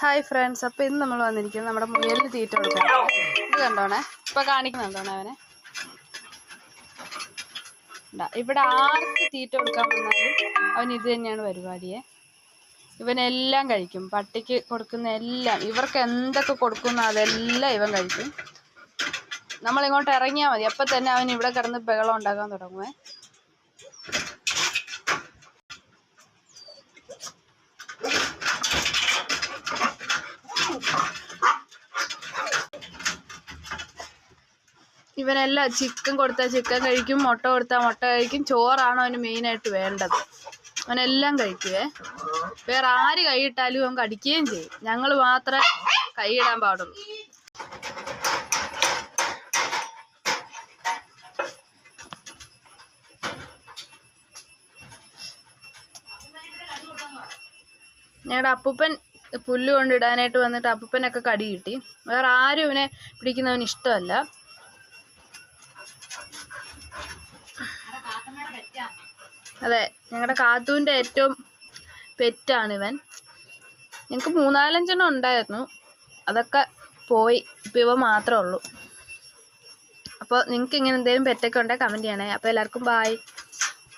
Hi friends അപ്പോൾ ഇന്ന് നമ്മൾ വന്നിരിക്കുന്നത് നമ്മുടെ മുയലിന് തീറ്റ കൊടുക്കാൻ. ഇത് കണ്ടോണേ? ഇപ്പോൾ കാണിക്കുന്നുണ്ടോണേ അവനെ? ഇവിടെ ആർക്ക് തീറ്റ കൊടുക്കാൻ വന്നാലും അവൻ ഇത് തന്നെയാണ് പരിപാടിയെ. ഇവനെല്ലാം കഴിക്കും. പട്ടിക്ക് കൊടുക്കുന്ന എല്ലാം ഇവർക്ക് എന്തൊക്കെ കൊടുക്കുന്ന അതെല്ലാം ഇവൻ കഴിക്കും. നമ്മളിങ്ങോട്ട് ഇറങ്ങിയാൽ മതി. അപ്പം തന്നെ അവൻ ഇവിടെ കിടന്ന് ബഹളം ഉണ്ടാക്കാൻ തുടങ്ങുവേ. ഇവനെല്ലാം ചിക്കൻ കൊടുത്താൽ ചിക്കൻ കഴിക്കും മുട്ട കൊടുത്താൽ മുട്ട കഴിക്കും. ചോറാണ് അവന് മെയിനായിട്ട് വേണ്ടത്. അവനെല്ലാം കഴിക്കുവേ. വേറെ ആര് കൈയിട്ടാലും അവൻ കടിക്കുകയും ചെയ്യും. ഞങ്ങൾ മാത്രമേ കൈയിടാൻ പാടുള്ളൂ. ഞങ്ങളുടെ അപ്പൂപ്പൻ പുല്ല് കൊണ്ടിടാനായിട്ട് വന്നിട്ട് അപ്പൂപ്പനൊക്കെ കടി കിട്ടി. വേറെ ആരും ഇവനെ പിടിക്കുന്നവന് ഇഷ്ടമല്ല. അതെ ഞങ്ങളുടെ കാത്തുവിന്റെ ഏറ്റവും പെറ്റാണ് ഇവൻ. ഞങ്ങൾക്ക് മൂന്നാലഞ്ചെണ്ണം ഉണ്ടായിരുന്നു. അതൊക്കെ പോയി. ഇപ്പൊ ഇവ മാത്രമേ ഉള്ളൂ. അപ്പോൾ നിങ്ങൾക്ക് ഇങ്ങനെ എന്തെങ്കിലും പെറ്റൊക്കെ ഉണ്ടെങ്കിൽ കമന്റ് ചെയ്യണേ. അപ്പോൾ എല്ലാവർക്കും ബായ്